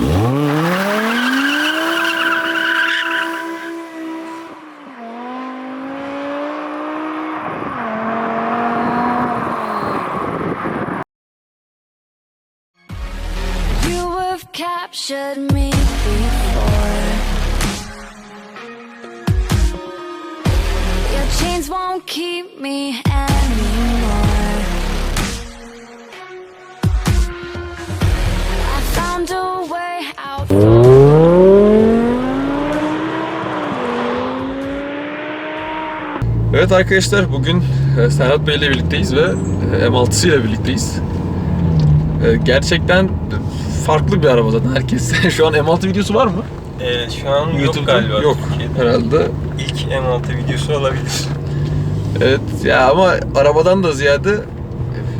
Música Evet arkadaşlar bugün e, Serhat Bey ile birlikteyiz ve e, M6'sı ile birlikteyiz. E, Gerçekten farklı bir araba zaten herkes. Şu an M6 videosu var mı? Ee, şu an yok YouTube'da galiba Yok Türkiye'de. herhalde. İlk M6 videosu olabilir. Evet ya ama arabadan da ziyade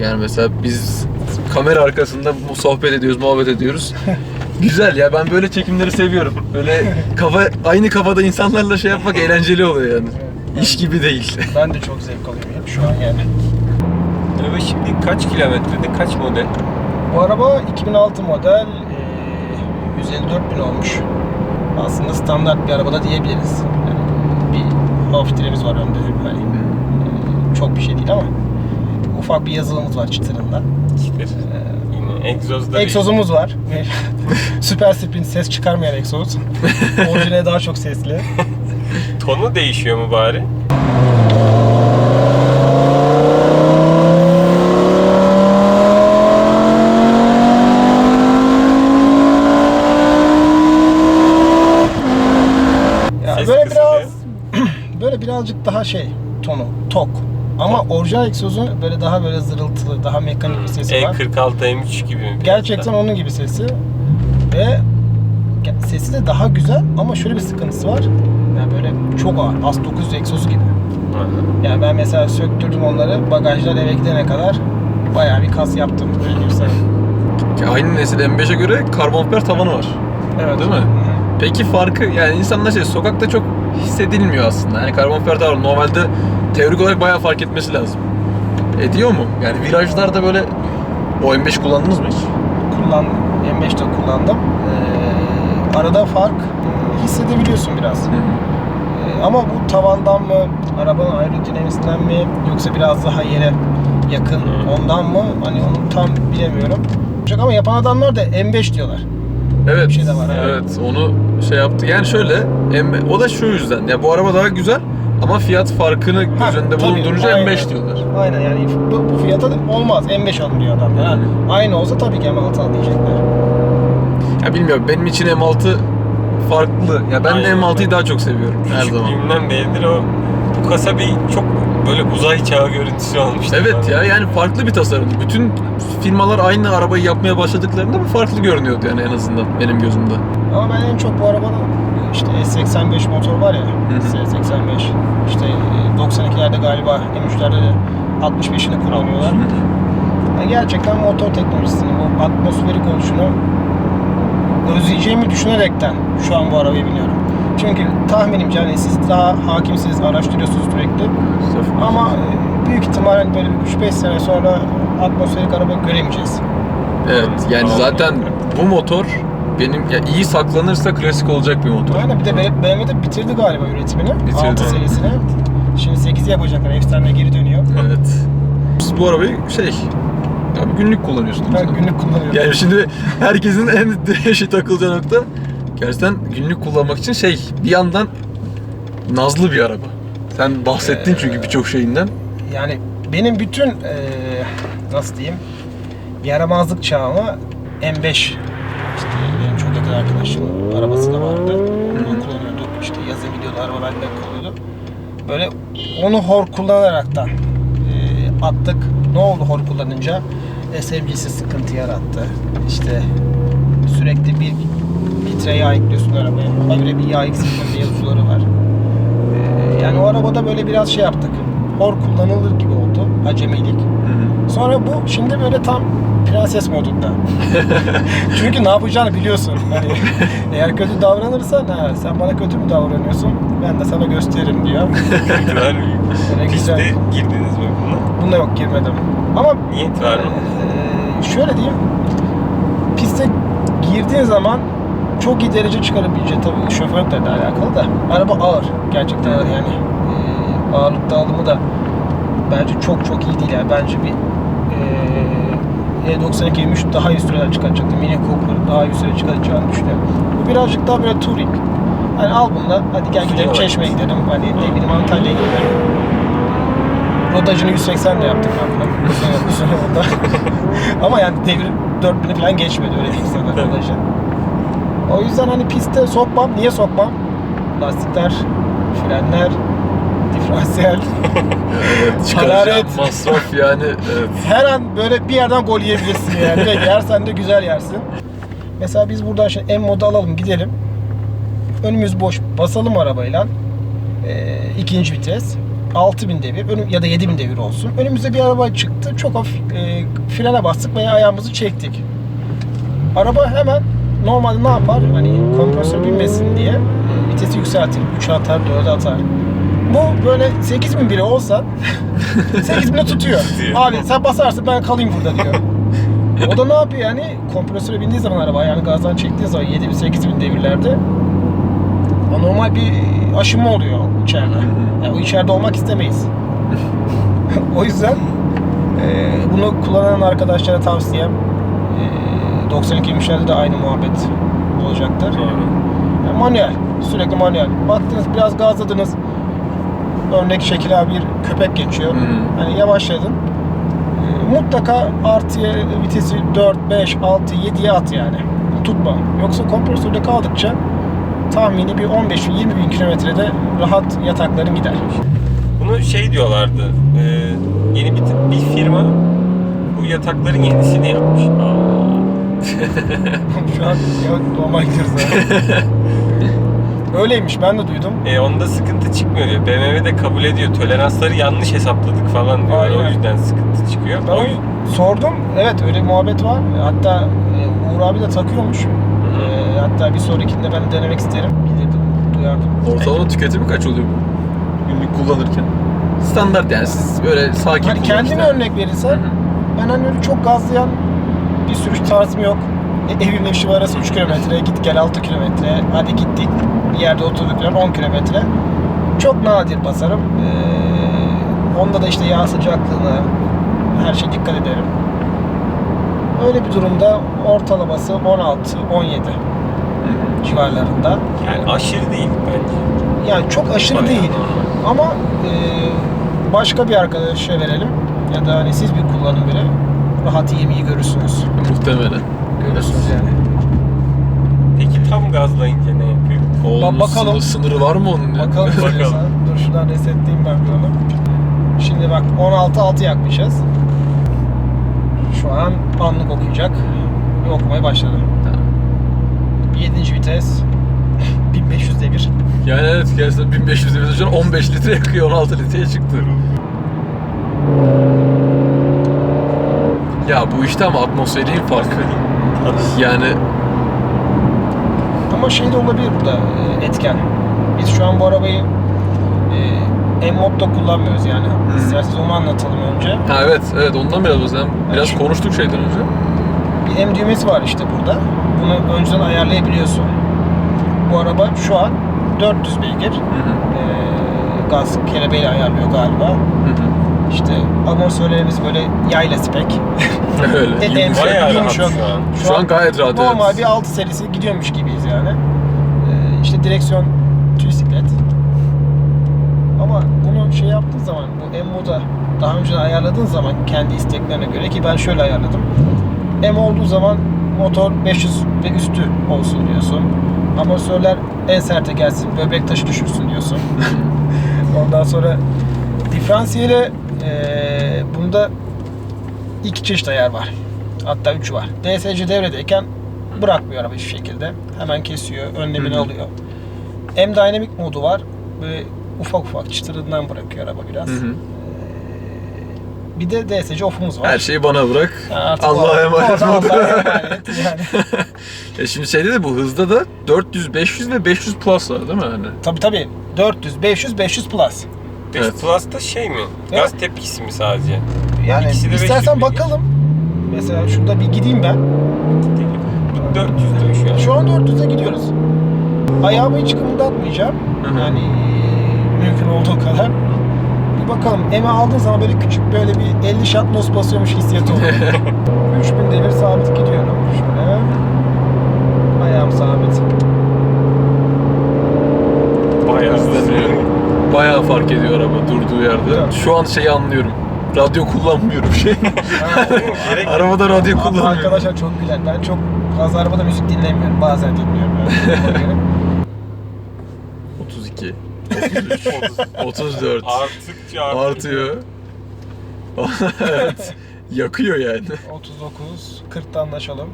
yani mesela biz kamera arkasında bu sohbet ediyoruz, muhabbet ediyoruz. Güzel ya ben böyle çekimleri seviyorum. Böyle kafa aynı kafada insanlarla şey yapmak eğlenceli oluyor yani. İş gibi değil. Ben de çok zevk alıyorum hep şu an yani. Araba şimdi kaç kilometrede, kaç model? Bu araba 2006 model, eee, 154 bin olmuş. Aslında standart bir arabada diyebiliriz. Yani bir hafiftiremiz var önde. Hani, eee, çok bir şey değil ama ufak bir yazılımımız var çıtırında. İşte yine egzozda Egzozumuz var. Süper sprint ses çıkarmayan egzoz. Orijinali daha çok sesli. Tonu değişiyor mu bari? Ya Ses böyle kısılıyor. biraz böyle birazcık daha şey tonu tok. Ama orijinal egzozu böyle daha böyle zırıltılı, daha mekanik bir sesi var. E46 M3 gibi mi? Gerçekten onun gibi sesi. Ve sesi de daha güzel ama şöyle bir sıkıntısı var. Çok ağır. As 900 egzozu gibi. Aha. Yani ben mesela söktürdüm onları. Bagajlar eve gidene kadar bayağı bir kas yaptım. Öyle diyeyim sana. Aynı nesil M5'e göre karbon fiber tavanı var. Evet. Değil mi? Hı hı. Peki farkı yani insanlar şey sokakta çok hissedilmiyor aslında. Yani karbon fiber tavanı normalde teorik olarak bayağı fark etmesi lazım. Ediyor mu? Yani virajlarda böyle o M5 kullandınız mı hiç? Kullandım. M5'te kullandım. Ee, arada fark e, hissedebiliyorsun biraz. Ee, ama bu tavandan mı, arabanın aerodinamisinden mi yoksa biraz daha yere yakın ondan mı? Hani onu tam bilemiyorum. Çok Ama yapan adamlar da M5 diyorlar. Evet. Bir şey de var, evet. Evet, onu şey yaptı. Yani şöyle, M- o da şu yüzden. Ya bu araba daha güzel ama fiyat farkını göz Ha, önünde tabii, bulundurunca aynen. M5 diyorlar. Aynen yani bu, bu fiyata da olmaz. M5 alın diyor adam. Yani aynı olsa tabii ki M6 al diyecekler. Ya bilmiyorum benim için M6 farklı. Ya ben de Aynen. M6'yı daha çok seviyorum her zaman. Küçüklüğümden beridir o bu kasa bir çok böyle uzay çağı görüntüsü olmuştu. Evet ya yani farklı bir tasarım. Bütün firmalar aynı arabayı yapmaya başladıklarında bu farklı görünüyordu yani en azından benim gözümde. Ama ben en çok bu arabanın işte S85 motor var ya, hı. S85. İşte e, 92'lerde galiba M3'lerde de 65'ini kullanıyorlar. Yani gerçekten motor teknolojisini, bu atmosferik oluşunu özleyeceğimi düşünerekten şu an bu arabaya biniyorum. Çünkü tahminimce hani siz daha hakimsiniz, araştırıyorsunuz sürekli. Ama e, büyük ihtimalle böyle 3-5 sene sonra atmosferik araba göremeyeceğiz. Evet yani zaten bu motor benim ya iyi saklanırsa klasik olacak bir motor. Aynen bir de BMW de bitirdi galiba üretimini. Bitirdi. 6 serisini. Şimdi 8 yapacaklar. Efsane geri dönüyor. Evet. Siz bu arabayı şey abi günlük kullanıyorsun? Ben günlük kullanıyorum. Yani şimdi herkesin en şey takılacağı nokta gerçekten günlük kullanmak için şey bir yandan nazlı bir araba. Sen bahsettin çünkü birçok şeyinden. Yani benim bütün eee, nasıl diyeyim yaramazlık çağıma M5 işte benim çok yakın arkadaşımın arabası da vardı. Onu kullanıyorduk. İşte yazın gidiyordu araba bende kalıyordu. Böyle onu hor kullanaraktan eee, attık. Ne oldu hor kullanınca? E, sevgilisi sıkıntı yarattı. İşte sürekli bir litre yağ ekliyorsun arabaya. Habire bir yağ eksikliğinde yazıları var. Ee, yani o arabada böyle biraz şey yaptık. Hor kullanılır gibi oldu. Acemilik. Sonra bu şimdi böyle tam prenses modunda. Çünkü ne yapacağını biliyorsun. Hani eğer kötü davranırsan ha, sen bana kötü mü davranıyorsun? Ben de sana gösteririm diyor. Var mı? Böyle Piste güzel. girdiniz mi buna? Bunda yok girmedim. Ama Niyet var mı? ee, şöyle diyeyim. Piste sevdiğin zaman çok iyi derece çıkarabilecek tabii şoförlükle de alakalı da araba ağır. Gerçekten ağır yani. Ee, ağırlık dağılımı da bence çok çok iyi değil yani. Bence bir E92 M3 daha iyi süreler çıkaracaktı. Mini Cooper daha iyi süre çıkaracağını düşünüyorum. Bu birazcık daha böyle touring. Hani al bunu da hadi gel gidelim. Çeşme'ye gidelim. Hani ne bileyim Antalya'ya gidelim. Rodajını 180 de yaptık ben. Uzun, yolda. Ama yani devir 4000'i falan geçmedi öyle diyeyim sana rodajı. O yüzden hani pistte sokmam. Niye sokmam? Lastikler, frenler, diferansiyel. Evet, Hararet. masraf yani. Evet. Her an böyle bir yerden gol yiyebilirsin yani. Ve yersen de güzel yersin. Mesela biz buradan şimdi M modu alalım gidelim. Önümüz boş. Basalım arabayla. Ee, ikinci vites. 6000 devir önüm, ya da 7000 devir olsun. Önümüzde bir araba çıktı. Çok hafif e, frene bastık veya ayağımızı çektik. Araba hemen normalde ne yapar? Hani kompresör binmesin diye vitesi yükseltir. 3'e atar, 4'e atar. Bu böyle 8000 bile olsa 8000'e tutuyor. Tutuyor. Abi sen basarsın ben kalayım burada diyor. O da ne yapıyor yani? Kompresöre bindiği zaman araba yani gazdan çektiği zaman 7000 8000 devirlerde normal bir aşınma oluyor içeride. Yani içeride olmak istemeyiz. o yüzden e, bunu kullanan arkadaşlara tavsiyem e, 92 yemişlerde de aynı muhabbet olacaktır. Doğru. Yani manuel. Sürekli manuel. Baktınız biraz gazladınız. Örnek şekil abi bir köpek geçiyor. Hı. Hani yavaşladın. Ee, mutlaka artıya vitesi 4, 5, 6, 7'ye at yani. Tutma. Yoksa kompresörde kaldıkça tahmini bir 15 bin 20 bin kilometrede rahat yatakların gider. Bunu şey diyorlardı. e, yeni bir, bir firma bu yatakların yenisini yapmış. Şu an normal gidiyoruz. Öyleymiş ben de duydum. E, onda sıkıntı çıkmıyor diyor. BMW de kabul ediyor. Toleransları yanlış hesapladık falan diyor. Aynen. O yüzden sıkıntı çıkıyor. Ben O yüzden- sordum. Evet öyle bir muhabbet var. Hatta e, Uğur abi de takıyormuş. E, hatta bir sonrakinde ben de denemek isterim. Bilirdim, duyardım. Ortalama tüketimi kaç oluyor bu? Günlük kullanırken. Standart yani siz böyle sakin Hani kendine kullanırsınız. örnek verirsen Hı hı. ben hani öyle çok gazlayan bir sürüş tarzım yok. E, evimle işim arası 3 kilometre, git gel 6 kilometre, hadi gittik yerde oturduk falan 10 kilometre. Çok nadir basarım. Ee, onda da işte yağ sıcaklığına her şey dikkat ederim. Öyle bir durumda ortalaması 16-17 civarlarında. Yani aşırı değil bence. Yani çok aşırı Bayağı değil. Ama e, başka bir arkadaşa verelim ya da hani siz bir kullanın bile rahat yemeği görürsünüz. Muhtemelen. Görürsünüz yani. Peki tam gazlayınca ne yapıyor? Onun bakalım. sınır- sınırı var mı onun? ya? Bakalım istiyorsan. Dur şuradan resetleyeyim ben bir onu. Şimdi bak 16.6 yakmışız. Şu an anlık okuyacak. Ve okumaya başladı. Tamam. 7. vites. 1500 devir. Yani evet gerçekten 1500 devir şu an 15 litre yakıyor 16 litreye çıktı. Ya bu işte ama atmosferin farkı. Yani Ama şey de olabilir burada e, etken. Biz şu an bu arabayı e, M-Mod'da kullanmıyoruz yani. İsterseniz onu anlatalım önce. ha evet evet ondan biraz bahsedelim. Biraz Evet. konuştuk şeyden önce. Bir M düğmesi var işte burada. Bunu önceden ayarlayabiliyorsun. Bu araba şu an 400 beygir. Hı hı. Ee, gaz kelebeğiyle ayarlıyor galiba. Hı hı. İşte amortisörlerimiz böyle yayla spek. Öyle. De- yumuşak. de- Bayağı rahat yumuşak. şu an. Şu an gayet rahat, Normal evet. bir 6 serisi gidiyormuş gibiyiz yani. Ee, işte direksiyon tüysiklet. Ama bunu şey yaptığın zaman bu M-Moda daha önce ayarladığın zaman kendi isteklerine göre ki ben şöyle ayarladım. M olduğu zaman motor 500 ve üstü olsun diyorsun. Amortisörler en serte gelsin, böbrek taşı düşürsün diyorsun. Ondan sonra diferansiyeli eee bunda iki çeşit ayar var. Hatta üç var. DSC devredeyken bırakmıyor araba hiçbir şekilde. Hemen kesiyor, önlemini alıyor. M Dynamic modu var. Böyle ufak ufak çıtırından bırakıyor araba biraz. Hı hı. Bir de DSC off'umuz var. Her şeyi bana bırak. Allah'a emanet o da oldu. Allah'a emanet yani. E şimdi şeyde de bu hızda da 400, 500 ve 500 plus var değil mi? Hani? tabii tabii. 400, 500, 500 plus. 5 Evet. Plus'ta şey mi? Gaz tepkisi mi sadece? Yani İkisi de 500 istersen bakalım. Mesela şurada bir gideyim ben. 400 demiş. Şu an 400'e gidiyoruz. Ayağımı hiç kımıldatmayacağım. Yani eee, mümkün olduğu kadar. Bir bakalım. Eme aldığın zaman böyle küçük böyle bir 50 shot nos basıyormuş hissiyatı oluyor. 3000 devir sabit gidiyorum. Şöyle. Ayağım sabit. Bayağı Hızlanıyor. Bayağı fark ediyor araba durduğu yerde. Şu an şeyi anlıyorum. Radyo kullanmıyorum şey. Arabada radyo kullanmıyorum. Arkadaşlar çok güler. Ben çok fazla arabada müzik dinlemiyorum. Bazen dinliyorum. Yani. Ona göre. 32. 34. Arttıkça artıyor. Artıyor. evet. Yakıyor yani. 39, 40'ta anlaşalım.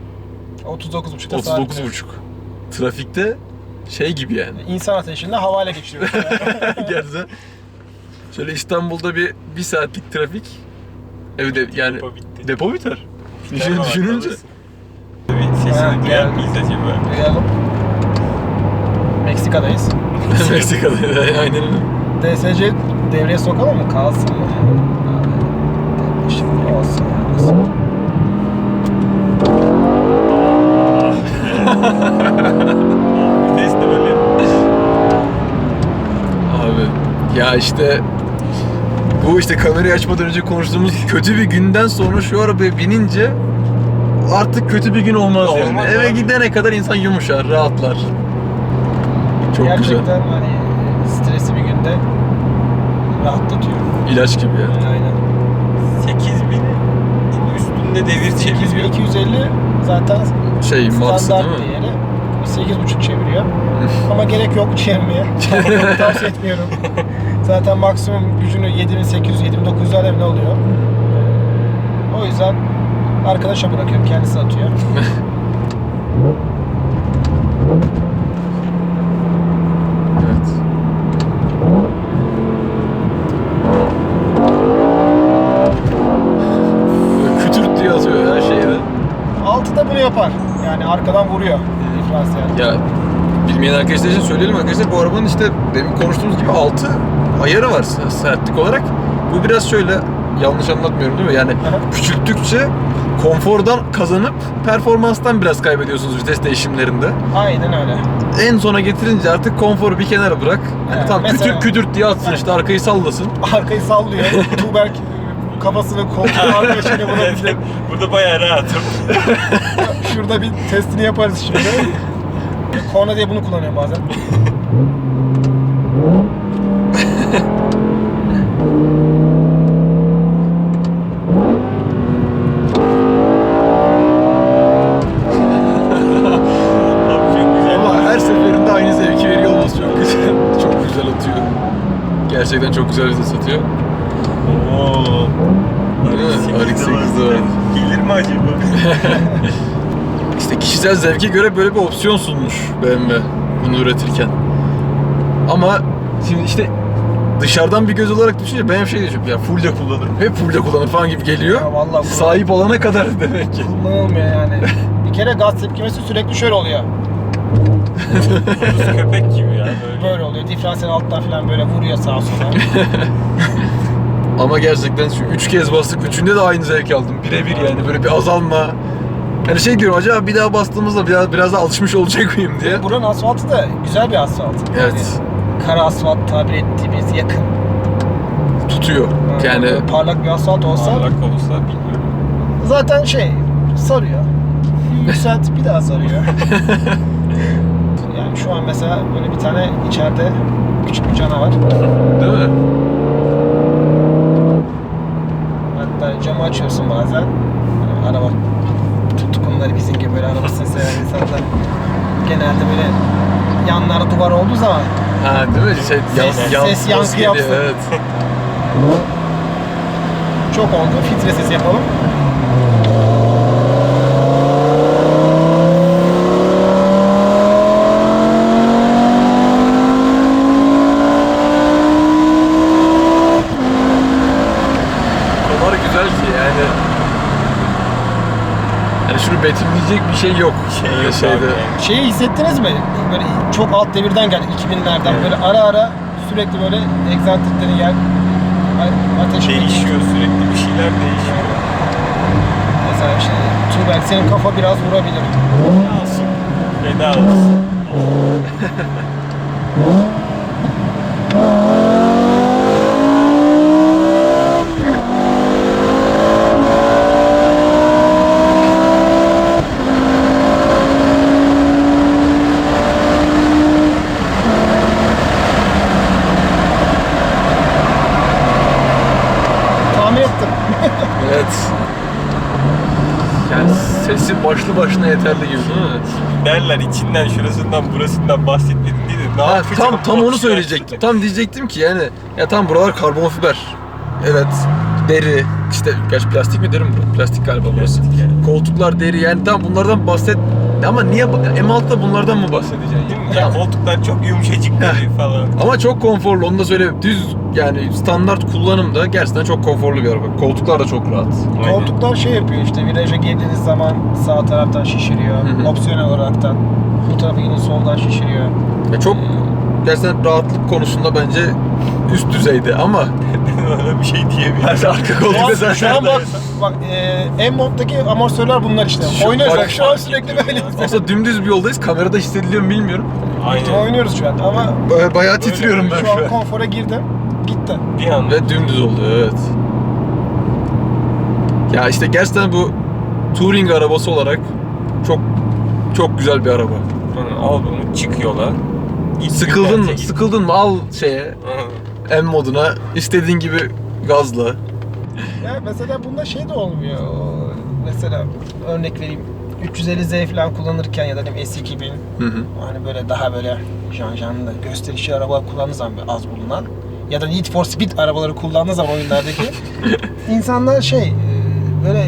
39.5'ta sabit. 39,5. Trafikte şey gibi yani. İnsan ateşinde havale geçiriyor. Gerçekten. Şöyle İstanbul'da bir bir saatlik trafik. Evde yani Depo bitti. depo biter. Biter Düşün, düşününce. Bir sesini duyar mıyız acaba? Duyalım. Meksika'dayız. Meksika'da aynen öyle. DSC devreye sokalım mı? Kalsın mı? Şimdi olsun. olsun. Vites de böyle. Abi ya işte bu işte kamerayı açmadan önce konuştuğumuz kötü bir günden sonra şu arabaya binince artık kötü bir gün olmaz yani. Olmaz Eve abi. gidene kadar insan yumuşar, rahatlar. Çok Gerçekten güzel. hani stresi bir günde rahatlatıyor. İlaç gibi yani. Aynen. 8000 üstünde devir çeviriyor. 8250 zaten Şey maksı değil mi? değeri. 8.5 çeviriyor. Ama gerek yok çevirmeye. Tavsiye etmiyorum. Zaten maksimum gücünü 7800 7900'lerde ne oluyor? O yüzden arkadaşa bırakıyorum. Kendisi atıyor. Evet. Böyle Kütürt diye atıyor her şeyde. 6'da bunu yapar. Yani arkadan vuruyor. Diferansiyel. Ya bilmeyen arkadaşlar için söyleyelim arkadaşlar bu arabanın işte demin konuştuğumuz gibi 6 ayarı var sertlik olarak. Bu biraz şöyle yanlış anlatmıyorum değil mi? Yani Aha. küçülttükçe konfordan kazanıp performanstan biraz kaybediyorsunuz vites değişimlerinde. Aynen öyle. En sona getirince artık konforu bir kenara bırak. Yani Evet, tam mesela- kütür kütürt diye atsın işte arkayı sallasın. Arkayı sallıyor. Tuğberk kafasını koltuğun arkadaşına vurabilir. Burada bayağı rahatım. Şurada bir testini yaparız şimdi. Korna diye bunu kullanıyorum bazen. 8. Gelir mi acaba? işte kişisel zevke göre böyle bir opsiyon sunmuş BMW bunu üretirken. Ama şimdi işte dışarıdan bir göz olarak düşünce ben hep şey diyorum ya full de kullanırım. Hep full de kullanır falan gibi geliyor. Ya vallahi Sahip olana kadar demek ki. kullanılmıyor yani. bir kere gaz tepkimesi sürekli şöyle oluyor. Köpek gibi ya böyle. Böyle oluyor. Diferansiyel alttan falan böyle vuruyor sağa sola. Ama gerçekten şu üç kez bastık. Üçünde de aynı zevk aldım. Birebir yani böyle bir azalma. Hani şey diyorum acaba bir daha bastığımızda biraz, biraz daha alışmış olacak mıyım diye. Buranın asfaltı da güzel bir asfalt. Evet. Kara asfalt tabir ettiğimiz yakın. Tutuyor. Yani Böyle parlak bir asfalt olsa Parlak olsa bilmiyorum. zaten şey sarıyor. Yükselt bir daha sarıyor. yani şu an mesela böyle bir tane içeride küçük bir canavar. değil mi? Hatta camı açıyorsun bazen. Yani araba tutkunları bizim gibi böyle arabasını seven insanlar genelde böyle yanlarda duvar olduğu zaman Ha değil mi? Şey, Ses- yan- ses yan- yankı geliyor, yapsın. Evet. çok oldu. Filtresiz yapalım. O kadar güzel ki yani. Şunu betimleyecek bir şey yok. Şey Ee, yok şeyde. abi yani. Şeyi hissettiniz mi? Böyle çok alt devirden geldi 2000'lerden. Böyle ara ara sürekli böyle egzantrikleri yer ateş Değişiyor sürekli bir şeyler değişiyor. Mesela işte Tuğberk senin kafa biraz vurabilir. Olsun. Ben Ne alsın? Tahmin ettim. Evet. Yani başlı başına yeterli gibi değil? Derler içinden şurasından burasından bahsetmedin diye de ne Ha, yapacağım? tam tam onu söyleyecektim. Tam diyecektim ki yani ya tam buralar karbon fiber. Evet. Deri. işte gerçi plastik mi deri mi? bu? Plastik galiba burası. Plastik yani. Koltuklar deri yani tam bunlardan bahset ama niye M6'da bunlardan mı bahsedeceksin? Değil mi? Ya koltuklar çok yumuşacık falan. Ama çok konforlu onu da söyleyeyim. Düz yani standart kullanımda gerçekten çok konforlu bir araba. Koltuklar da çok rahat. Aynen. Koltuklar şey yapıyor işte viraja girdiğiniz zaman sağ taraftan şişiriyor. Hı hı. Opsiyonel olaraktan bu tarafa yine soldan şişiriyor. Ya çok gerçekten rahatlık konusunda bence üst düzeyde ama Öyle bir şey diyemiyorum. her arka koltukta zaten şu an bak, bak e, M-Mod'daki amortisörler bunlar işte. Şu- oynuyoruz bak- şu an sürekli böyle. aslında dümdüz bir yoldayız. Kamerada hissediliyor mu bilmiyorum. Aynen. oynuyoruz şu an ama Baya- Bayağı titriyorum ben şu şu an an. konfora girdim. Gitti. Bir an. Ve dümdüz oldu evet. Ya işte gerçekten bu touring arabası olarak çok çok güzel bir araba. Al bunu çık yola. Git Sıkıldın mı? Sıkıldın mı? Al şeye Hı. M moduna istediğin gibi gazla. Ya mesela bunda şey de olmuyor. Mesela örnek vereyim. 350Z falan kullanırken ya da ne bileyim S2000 Hı hı. hani böyle daha böyle jan janlı gösterişli araba kullandığı zaman az bulunan ya da Need for Speed arabaları kullandığı zaman oyunlardaki insanlar şey e, böyle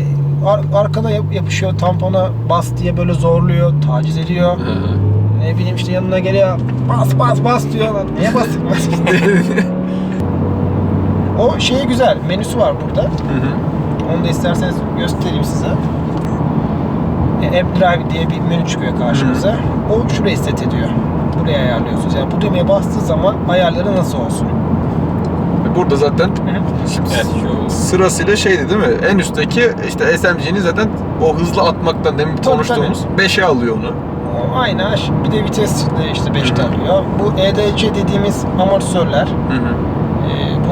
ar- arkada yap- yapışıyor tampona bas diye böyle zorluyor, taciz ediyor. Hı hı. Ne bileyim işte yanına geliyor bas bas bas diyor lan. Niye basayım O şey güzel. Menüsü var burada. Hı hı. Onu da isterseniz göstereyim size. E, App Drive diye bir menü çıkıyor karşımıza. O şurayı set ediyor. Buraya ayarlıyorsunuz. Yani bu düğmeye bastığı zaman ayarları nasıl olsun? Burada zaten şimdi Evet sırasıyla şeydi değil mi? En üstteki işte SMG'nin zaten o hızlı atmaktan demin Tabii, konuştuğumuz 5'e alıyor onu. Aynı. Bir de vites de işte 5'te alıyor. Bu EDC dediğimiz amortisörler. Hı hı.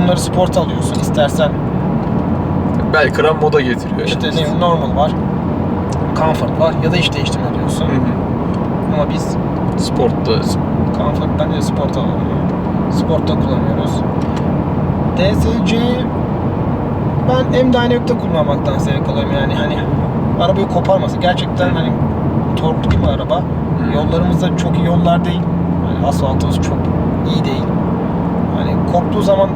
Bunları sport alıyorsun. İstersen Belki RAM moda getiriyor. işte yani. ne normal var. Comfort var ya da iş değiştirme diyorsun. Hı hı. Ama biz Sport'ta Comfort'tan ya sport alalım. Sport'ta kullanıyoruz. DSC'yi ben M Dynamic'te kullanmaktan zevk alıyorum yani hani arabayı koparması. Gerçekten hani torklu bir araba. Yollarımız da çok iyi yollar değil. Hani asfaltımız çok iyi değil. Hani koptuğu zaman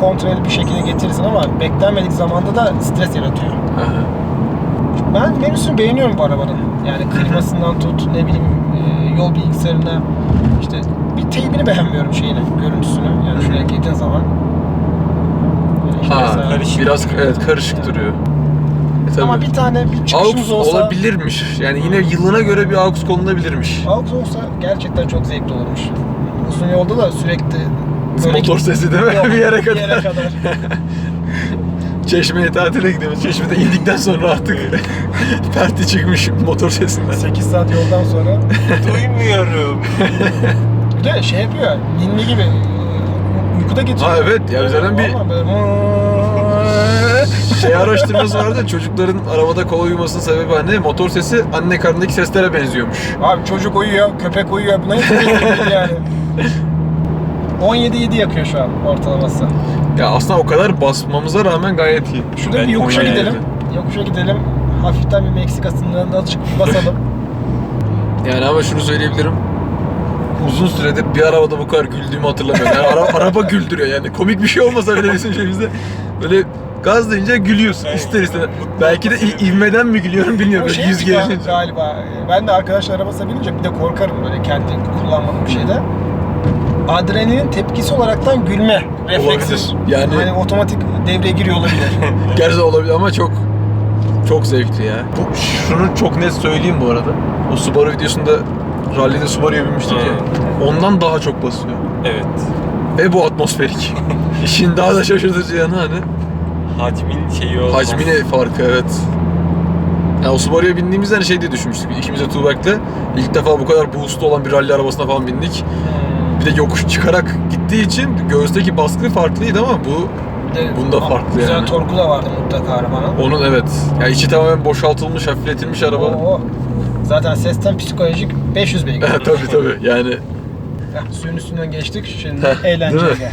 kontrollü bir şekilde getirirsin ama beklenmedik zamanda da stres yaratıyor. Aha. Ben menüsünü beğeniyorum bu arabanın. Yani klimasından tut, ne bileyim e, yol bilgisayarına işte bir teybini beğenmiyorum şeyini, görüntüsünü. Yani şuraya girdiğin zaman. Yani işte Ha, karışık. biraz evet karışık duruyor. E, tabii. Ama bir tane bir çıkışımız AUX olsa olabilirmiş. Yani yine yılına göre bir AUX konulabilirmiş. AUX olsa gerçekten çok zevkli olurmuş. Uzun yolda da sürekli Motor sesi değil mi? Yok, bir yere Bir yere kadar. kadar. Çeşme'ye tatile gidiyoruz. Çeşme'de indikten sonra artık perti çıkmış motor sesinden. 8 saat yoldan sonra. duymuyorum. Bir de şey yapıyor, ninni gibi e, uykuda geçiyor. Ha evet ya zaten bir böyle şey araştırması vardı. Çocukların arabada kolay uyumasının sebebi anne motor sesi anne karnındaki seslere benziyormuş. Abi çocuk uyuyor, köpek uyuyor. Buna değil yani. 17.7 yakıyor şu an ortalaması. Ya aslında o kadar basmamıza rağmen gayet iyi. Şurada bir yokuşa 17. gidelim. Yokuşa gidelim. Hafiften bir Meksika sınırında çıkıp bir basalım. Yani ama şunu söyleyebilirim. Uzun süredir bir arabada bu kadar güldüğümü hatırlamıyorum. Yani ara- araba güldürüyor yani. Komik bir şey olmasa bile bizim şeyimizde böyle gazlayınca gülüyorsun Evet. ister istemez. Belki de ivmeden mi gülüyorum bilmiyorum. Şey yüz galiba, galiba. Ben de arkadaşlar arabasına binince bir de korkarım böyle kendi kullanmadığım bir şeyde. Adrenalin tepkisi olaraktan gülme refleksi. Olabilir. Yani- hani otomatik devreye giriyor olabilir. Gerçi olabilir ama çok çok zevkli ya. Bu şunu çok net söyleyeyim bu arada. O Subaru videosunda rallide Subaru'ya binmiştik ya. Ondan daha çok basıyor. Evet. Ve bu atmosferik. İşin daha da şaşırtıcı yanı hani Hacmin şeyi olmaz. hacmine farkı evet. Yani o Subaru'ya bindiğimizde hani şey diye düşünmüştük ikimiz de Tuğberk'le. İlk defa bu kadar boostlu olan bir rally arabasına falan bindik. Bir de yokuş çıkarak gittiği için göğüsteki baskı farklıydı ama bu Evet. Bunda farklı Güzel yani. torku da vardı mutlaka arabanın. onun evet. Ya içi tamamen boşaltılmış, hafifletilmiş araba. Oo. Zaten sesten psikolojik 500 beygir. tabii tabii. Yani Heh, suyun üstünden geçtik. Şimdi Heh, eğlenceye.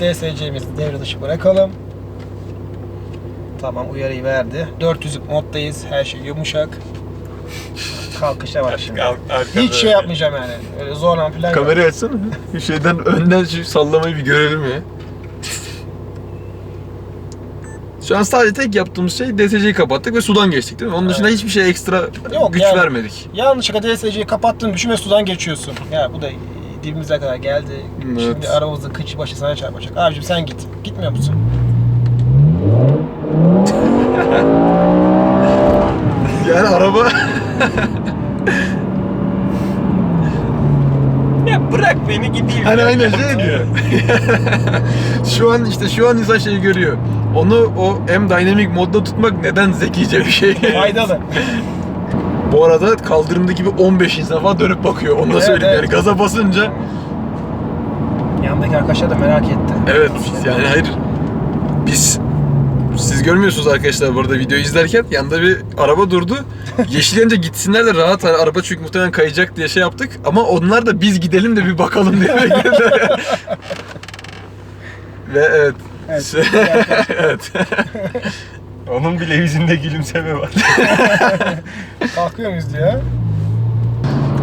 DSC'mizi devre dışı bırakalım. Tamam uyarıyı verdi. 400'lük moddayız. Her şey yumuşak. Kalkışa var şimdi. Hiç şey yapmayacağım yani. Öyle zorlan falan yok. kamerayı açsana. Bir şeyden önden şu sallamayı bir görelim ya. Şu an sadece tek yaptığımız şey DSC'yi kapattık ve sudan geçtik değil mi? Onun dışında Evet. hiçbir şey ekstra Yok güç yani. vermedik. Yanlışlıkla DSC'yi kapattın düşün ve sudan geçiyorsun. Ya bu da dibimize kadar geldi. Evet. Şimdi arabamızın kıçı başı sana çarpacak. Abicim sen git. Gitmiyor musun? Yani araba Ya bırak beni gideyim. hani ya. aynen şey diyor. şu an işte şu an insan şeyi görüyor. Onu o M Dynamic modda tutmak neden zekice bir şey. Faydalı. Bu arada kaldırımdaki bir 15 insan falan dönüp bakıyor. Onu da Evet, söyleyeyim evet. yani gaza basınca Yanındaki arkadaşlar da merak etti. Evet yani hayır biz siz görmüyorsunuz arkadaşlar bu arada videoyu izlerken yanında bir araba durdu. Yeşil yanınca gitsinler de rahat hani araba çünkü muhtemelen kayacak diye şey yaptık. Ama onlar da biz gidelim de bir bakalım diye beklediler. Ve evet. Evet. Şey- evet. Onun bile yüzünde gülümseme var. Kalkıyor muyuz diyor.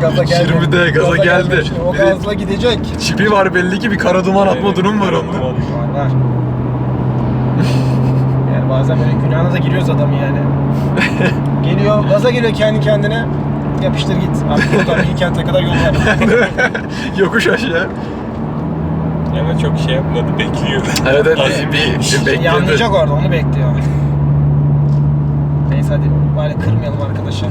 Gaza geldi. 20'de gaza geldi. Şimdi O gazla gidecek. Çipi var belli ki bir kara duman atma Evet, durum var onda. var. yani bazen böyle günahına da giriyoruz adamı yani. Geliyor, gaza geliyor kendi kendine. Yapıştır git. Artık buradan iyi kente kadar yol var. Yokuş aşağı. Ama çok şey yapmadı bekliyor. Evet evet bir, bir, bir bekledi. Yanlayacak orada onu bekliyor. Neyse hadi bari kırmayalım arkadaşı.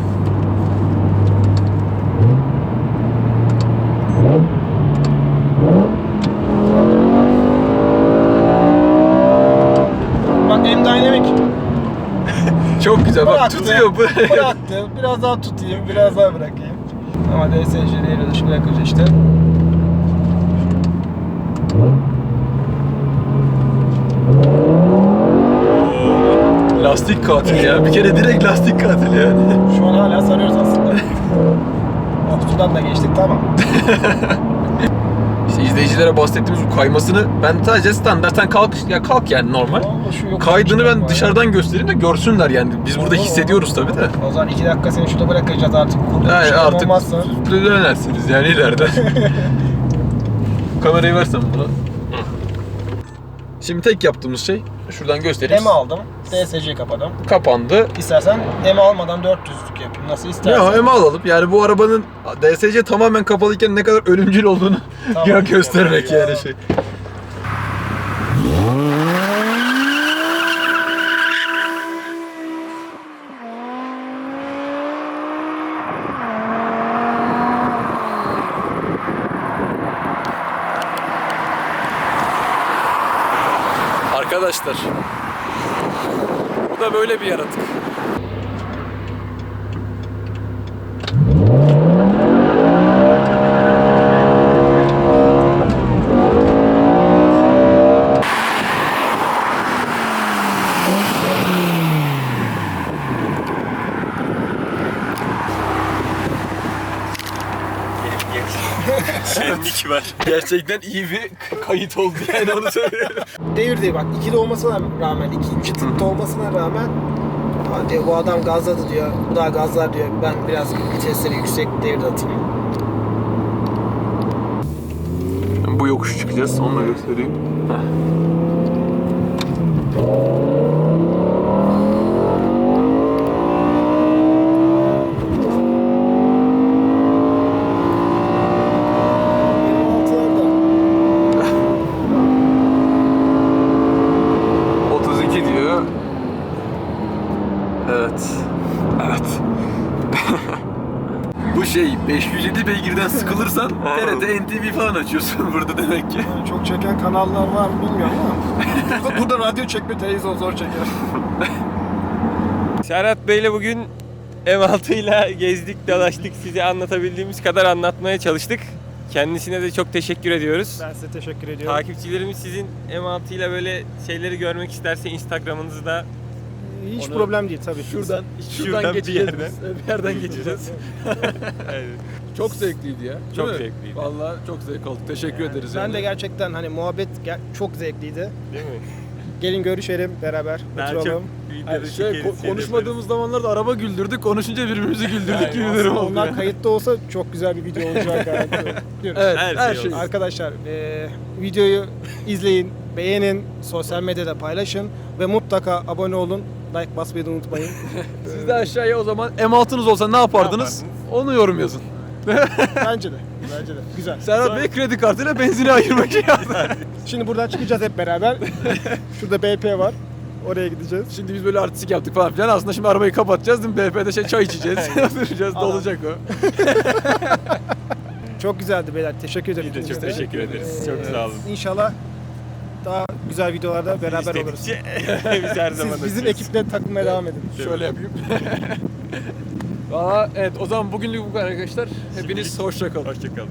Bak M Dynamic Çok güzel bak bıraktı, tutuyor bıraktı. Biraz daha tutayım, biraz daha bırakayım. Ama DSC devre dışı bırakınca işte. Lastik katil ya. Bir kere direkt lastik katil yani. Şu an hala sarıyoruz aslında. oh sudan da geçtik tamam. İzleyicilere bahsettiğimiz bu kaymasını ben sadece standartten kalk ya kalk yani normal. Kaydını ben dışarıdan göstereyim de görsünler yani. Biz burada hissediyoruz tabii de. O zaman iki dakika seni şurada bırakacağız artık. Kurduğun Yani şey artık olmazsa. dönersiniz yani ileride. Kamerayı versen buna. Şimdi tek yaptığımız şey şuradan göstereyim. M aldım. DSC'yi kapadım. Kapandı. İstersen M almadan 400'lük yapayım. Nasıl istersen. Ya hem alalım. Yani bu arabanın DSC tamamen kapalıyken ne kadar ölümcül olduğunu Tamam. gö- göstermek Ya. yani şey. Arkadaşlar. Bu da böyle bir yaratık. Var. Gerçekten iyi bir kayıt oldu yani onu söylüyorum. Devir değil bak. 2'de olmasına rağmen, ikinci tıkta olmasına rağmen "Aa," diyor, bu adam gazladı diyor. Bu daha gazlar diyor. Ben biraz vitesleri yüksek devirde atayım. Bu yokuş çıkacağız. Onu da göstereyim. Altılarda. 32 diyor. Evet. Evet. Bu şey 507 beygirden sıkılırsan TRT NTV falan açıyorsun burada demek ki. Yani çok çeken kanallar var mı bilmiyorum ama burada, burada radyo çekme televizyon zor çeker. Serhat Bey'le bugün M6 ile gezdik, dolaştık. Size anlatabildiğimiz kadar anlatmaya çalıştık. Kendisine de çok teşekkür ediyoruz. Ben size teşekkür ediyorum. Takipçilerimiz sizin M6 ile böyle şeyleri görmek isterse Instagram'ınızı da Hiç Onu- problem değil tabii. Şuradan, şuradan, Şuradan bir geçeceğiz yerden. biz. Bir yerden geçeceğiz. çok zevkliydi ya. Çok mi? zevkliydi. Vallahi çok zevk aldık. Teşekkür ederiz. Ben yani. de gerçekten hani muhabbet ger- çok zevkliydi. değil mi? Gelin görüşelim beraber. Daha oturalım. çok şey, ko- şey konuşmadığımız zamanlarda araba güldürdük, konuşunca birbirimizi güldürdük gibi durum oldu. onlar kayıtta olsa çok güzel bir video olacak. Evet, Her her, şey şey. Arkadaşlar e, videoyu izleyin, beğenin, sosyal medyada paylaşın ve mutlaka abone olun. Like basmayı da unutmayın. Siz de aşağıya o zaman M6'nız olsa ne yapardınız? yapardınız? Onu yorum yazın. Bence de. Bence de. Güzel. Serhat Bey kredi kartıyla benzini ayırmak yazdı. Şimdi buradan çıkacağız hep beraber. Şurada BP var. Oraya gideceğiz. Şimdi biz böyle artistik yaptık falan filan. Aslında şimdi arabayı kapatacağız değil mi? BP'de şey çay içeceğiz. Oturacağız, dolacak o. Çok güzeldi beyler. Teşekkür ederim. Biz de çok ikinize teşekkür ederiz. Çok sağ olun. İnşallah daha güzel videolarda beraber oluruz. Biz her zaman Siz bizim açığız. ekiple takılmaya devam edin. Şöyle yapayım. Valla evet o zaman bugünlük bu kadar arkadaşlar. Hepiniz hoşça kalın. Hoşçakalın.